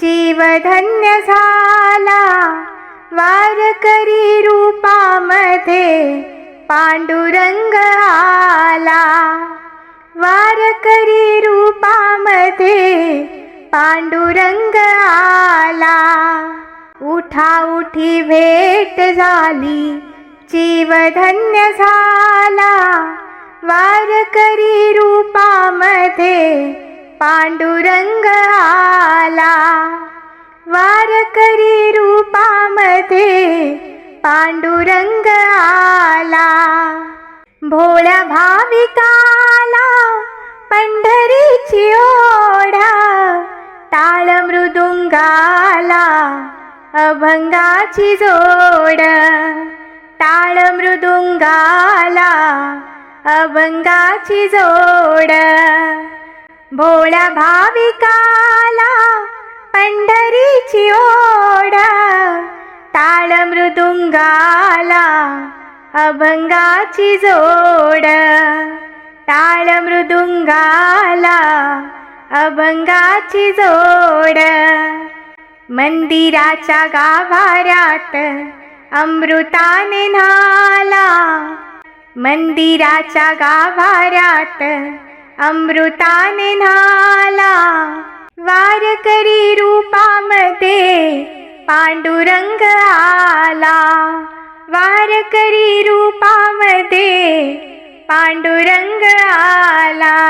जीव धन्य झाला. वारकरी रूपामध्ये पांडुरंग आला. वारकरी रूपामध्ये पांडुरंग आला. उठा उठी भेट झाली. जीव धन्य झाला. वारकरी रूपामध्ये पांडुरंग आला. पांडुरंग आला. भोळ्या भाविकाला पंढरीची ओढा. ताळ मृदुंगाला अभंगाची जोड. ताळ मृदुंगाला अभंगाची जोड. भोळ्या भाविकाला पंढरीची ओढ. मृदुंगाला अभंगाची जोड. टाळ मृदुंगाला अभंगाची जोड. मंदिराच्या गाभाऱ्यात अमृताने न्हाला. मंदिराच्या गाभाऱ्यात अमृताने न्हाला. वारकरी रूपामध्ये पांडुरंग आला. वारकरी रूपामध्ये पांडुरंग आला.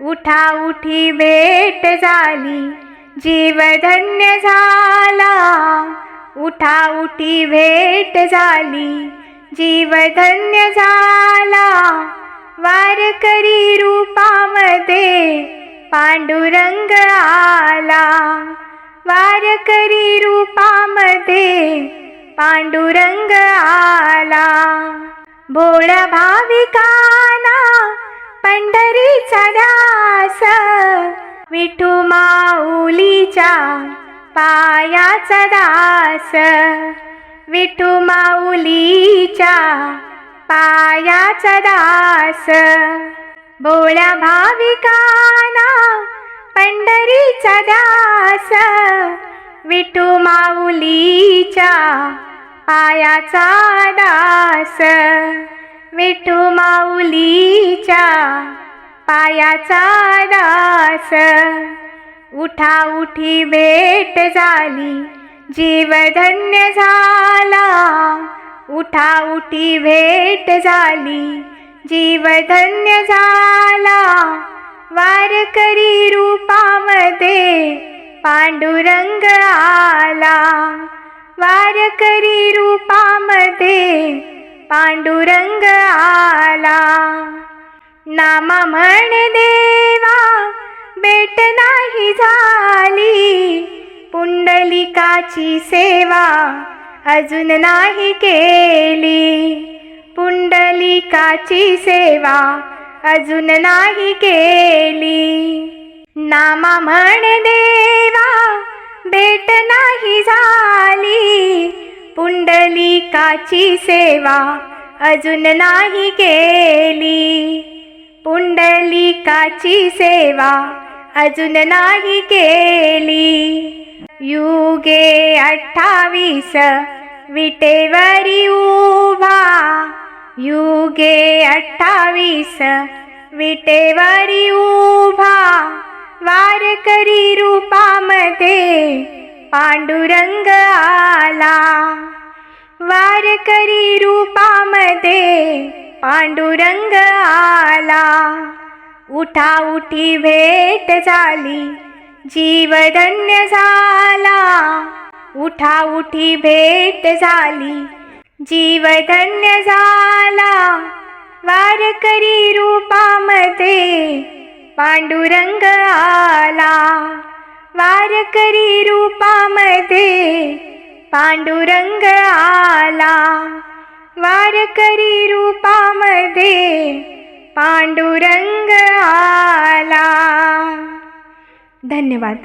उठा उठी भेट झाली. जीव धन्य झाला. उठा उठी भेट झाली. जीव धन्य झाला. वारकरी रूपामध्ये पांडुरंग आला. वारकरी रूपामध्ये पांडुरंग आला. भोळ भाविकाना पंढरीचा दास विठू माऊलीच्या पायाचा दास विठू माऊलीच्या पायाचा दास. भोळ्या भाविकाना पंढरीचा दास विठू माऊलीच्या पायाचा दास. विठू माऊलीच्या पायाचा दास. उठा उठी भेट झाली जीव धन्य झाला. उठा उठी भेट झाली जीव धन्य झाला. वारकरी रूपामध्ये पांडुरंग आला. वारकरी रूपामध्ये पांडुरंग आला. नामा म्हण देवा भेट नाही झाली. पुंडलिकाची सेवा अजून नाही केली. पुंडलिकाची सेवा अजून नाही केली. नामा म्हण दे भेट नाही झाली. पुंडलिकाची सेवा अजून नाही केली. पुंडलिकाची सेवा अजून नाही केली. युगे अठ्ठावीस विटेवरी उभा. युगे अठ्ठावीस विटेवरी उभा. वारकरी रूपामध्ये पांडुरंग आला. वारकरी रूपामध्ये पांडुरंग आला. उठा उठी भेट झाली जीवधन्य झाला. उठा उठी भेट झाली जीवधन्य झाला. वारकरी रूपामध्ये पांडुरंग आला वारकरी रूपामध्ये पांडुरंग आला वारकरी रूपामध्ये पांडुरंग आला धन्यवाद.